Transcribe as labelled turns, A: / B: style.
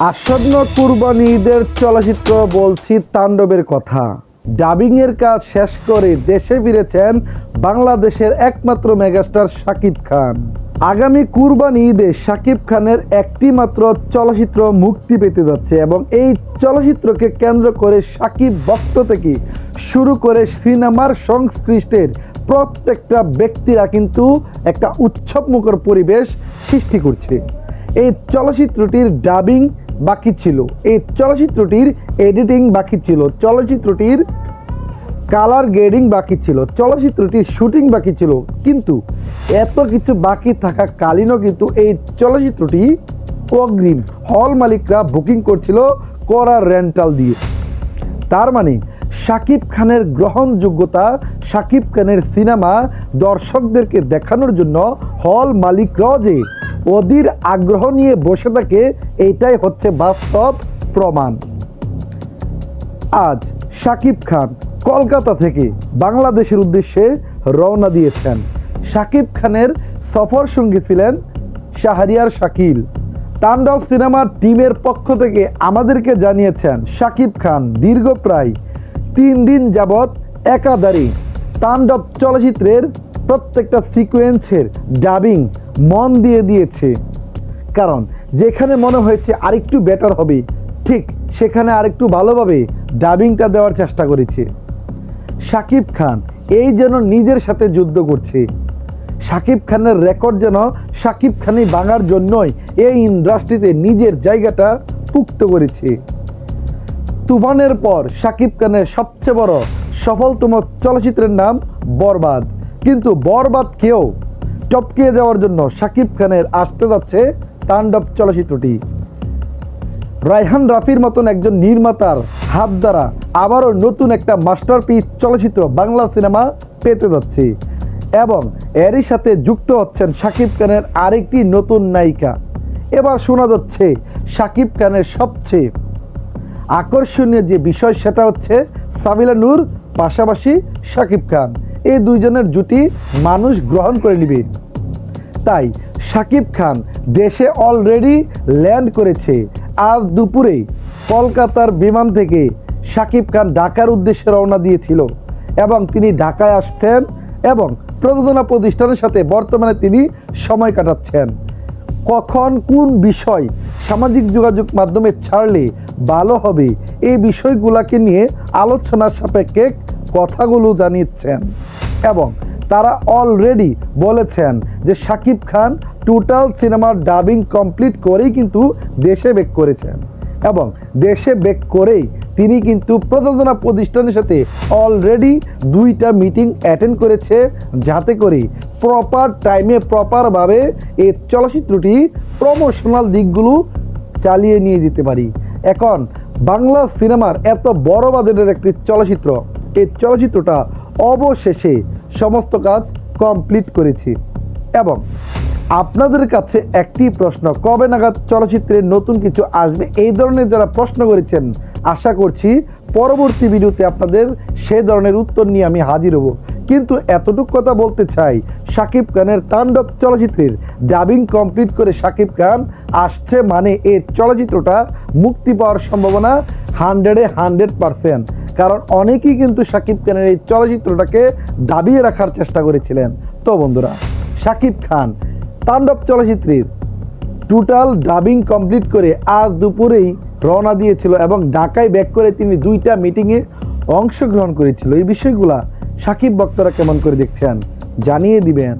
A: আসন্ন কুরবানি ঈদের চলচ্চিত্র বলছি তাণ্ডবের কথা। ডাবিং এর কাজ শেষ করে দেশে ফিরেছেন বাংলাদেশের একমাত্র মেগাস্টার শাকিব খান। আগামী কুরবানি ঈদে শাকিব খানের একটি মাত্র চলচ্চিত্র মুক্তি পেতে যাচ্ছে এবং এই চলচ্চিত্রকে কেন্দ্র করে শাকিব ভক্ত থেকে শুরু করে সিনেমার সংশ্লিষ্টের প্রত্যেকটা ব্যক্তিরা কিন্তু একটা উৎসবমুখর পরিবেশ সৃষ্টি করছে। এই চলচ্চিত্রটির ডাবিং বাকি ছিল। এই চলচ্চিত্রটির এডিটিং বাকি ছিল। চলচ্চিত্রটির কালার গ্রেডিং বাকি ছিল। চলচ্চিত্রটির শুটিং বাকি ছিল। কিন্তু এত কিছু বাকি থাকা কালীনও কিন্তু এই চলচ্চিত্রটি অগ্রিম হল মালিকরা বুকিং করছিল করার রেন্টাল দিয়ে। তার মানে শাকিব খানের গ্রহণযোগ্যতা শাকিব খানের সিনেমা দর্শকদেরকে দেখানোর জন্য হল মালিকরাও যে অধীর আগ্রহ নিয়ে বসে থাকে, এইটাই হচ্ছে বাস্তব প্রমাণ। আজ শাকিব খান কলকাতা থেকে বাংলাদেশের উদ্দেশ্যে রওনা দিয়েছেন। শাকিব খানের সফর সঙ্গী ছিলেন শাহরিয়ার শাকিল। তাণ্ডব সিনেমার টিমের পক্ষ থেকে আমাদেরকে জানিয়েছেন, শাকিব খান দীর্ঘ প্রায় তিন দিন যাবৎ একাধারে তাণ্ডব চলচ্চিত্রের প্রত্যেকটা সিকোয়েন্সের ডাবিং মন দিয়ে দিয়েছে। কারণ যেখানে মনে হয়েছে আরেকটু বেটার হবে, ঠিক সেখানে আরেকটু ভালোভাবে ডাবিংটা দেওয়ার চেষ্টা করেছে। শাকিব খান এই যেন নিজের সাথে যুদ্ধ করছে। শাকিব খানের রেকর্ড যেন শাকিব খানই ভাঙার জন্যই এই ইন্ডাস্ট্রিতে নিজের জায়গাটা পুক্ত করেছে। তুফানের পর শাকিব খানের সবচেয়ে বড় সফলতম চলচ্চিত্রের নাম বরবাদ। কিন্তু বরবাদ কেউ টপকে যাওয়ার জন্য শাকিব খানের আসতে যাচ্ছে তাণ্ডব চলচ্চিত্রটি। রায়হান রাফির মতন একজন নির্মাতার হাত দ্বারা আবারও নতুন একটা মাস্টারপিস চলচ্চিত্র বাংলা সিনেমা পেতে যাচ্ছে এবং এরই সাথে যুক্ত হচ্ছেন শাকিব খানের আরেকটি নতুন নায়িকা। এবার শোনা যাচ্ছে শাকিব খানের সবচেয়ে আকর্ষণীয় যে বিষয় সেটা হচ্ছে সাবিলা নূর, পাশাপাশি শাকিব খান। এই দুইজনের জুটি মানুষ গ্রহণ করে নেবে। তাই শাকিব খান দেশে অলরেডি ল্যান্ড করেছে। আজ দুপুরে কলকাতার বিমান থেকে শাকিব খান ঢাকার উদ্দেশ্যে রওনা দিয়েছিল এবং তিনি ঢাকায় আসছেন এবং প্রযোজনা প্রতিষ্ঠানের সাথে বর্তমানে তিনি সময় কাটাচ্ছেন। কখন কোন বিষয় সামাজিক যোগাযোগ মাধ্যমে ছাড়লে ভালো হবে এই বিষয়গুলোকে নিয়ে আলোচনার সাপেক্ষে কথাগুলো জানিয়েছেন এবং তারা অলরেডি বলেছেন যে শাকিব খান টোটাল সিনেমার ডাবিং কমপ্লিট করেই কিন্তু দেশে বেক করেছেন এবং দেশে বেক করেই তিনি কিন্তু প্রযোজনা প্রতিষ্ঠানের সাথে অলরেডি দুইটা মিটিং অ্যাটেন্ড করেছে যাতে করে প্রপার টাইমে প্রপারভাবে এই চলচ্চিত্রটি প্রমোশনাল দিকগুলো চালিয়ে নিয়ে যেতে পারি। এখন বাংলা সিনেমার এত বড় বাজেটের একটি চলচ্চিত্র এই চলচ্চিত্রটা অবশেষে সমস্ত কাজ কমপ্লিট করেছি। এবং আপনাদের কাছে একটি প্রশ্ন, কবে নাগাদ চলচ্চিত্রের নতুন কিছু আসবে? এই ধরনের যারা প্রশ্ন করেছেন, আশা করছি পরবর্তী ভিডিওতে আপনাদের সে ধরনের উত্তর নিয়ে আমি হাজির হব। কিন্তু এতটুকু কথা বলতে চাই, শাকিব খানের তাণ্ডব চলচ্চিত্রের ডাবিং কমপ্লিট করে শাকিব খান আসছে মানে এই চলচ্চিত্রটা মুক্তি পাওয়ার সম্ভাবনা হান্ড্রেডে হান্ড্রেড পারসেন্ট কারণ অনেকেই কিন্তু শাকিব খানের এই চলচ্চিত্রটাকে দাবিয়ে রাখার চেষ্টা করেছিলেন। তো বন্ধুরা, শাকিব খান তাণ্ডব চলচ্চিত্রের টোটাল ডাবিং কমপ্লিট করে আজ দুপুরেই রওনা দিয়েছিল এবং ঢাকায় ব্যাক করে তিনি দুইটা মিটিংয়ে অংশগ্রহণ করেছিল। এই বিষয়গুলা সাকিব বক্তারা কেমন করে দেখছেন জানিয়ে দিবেন।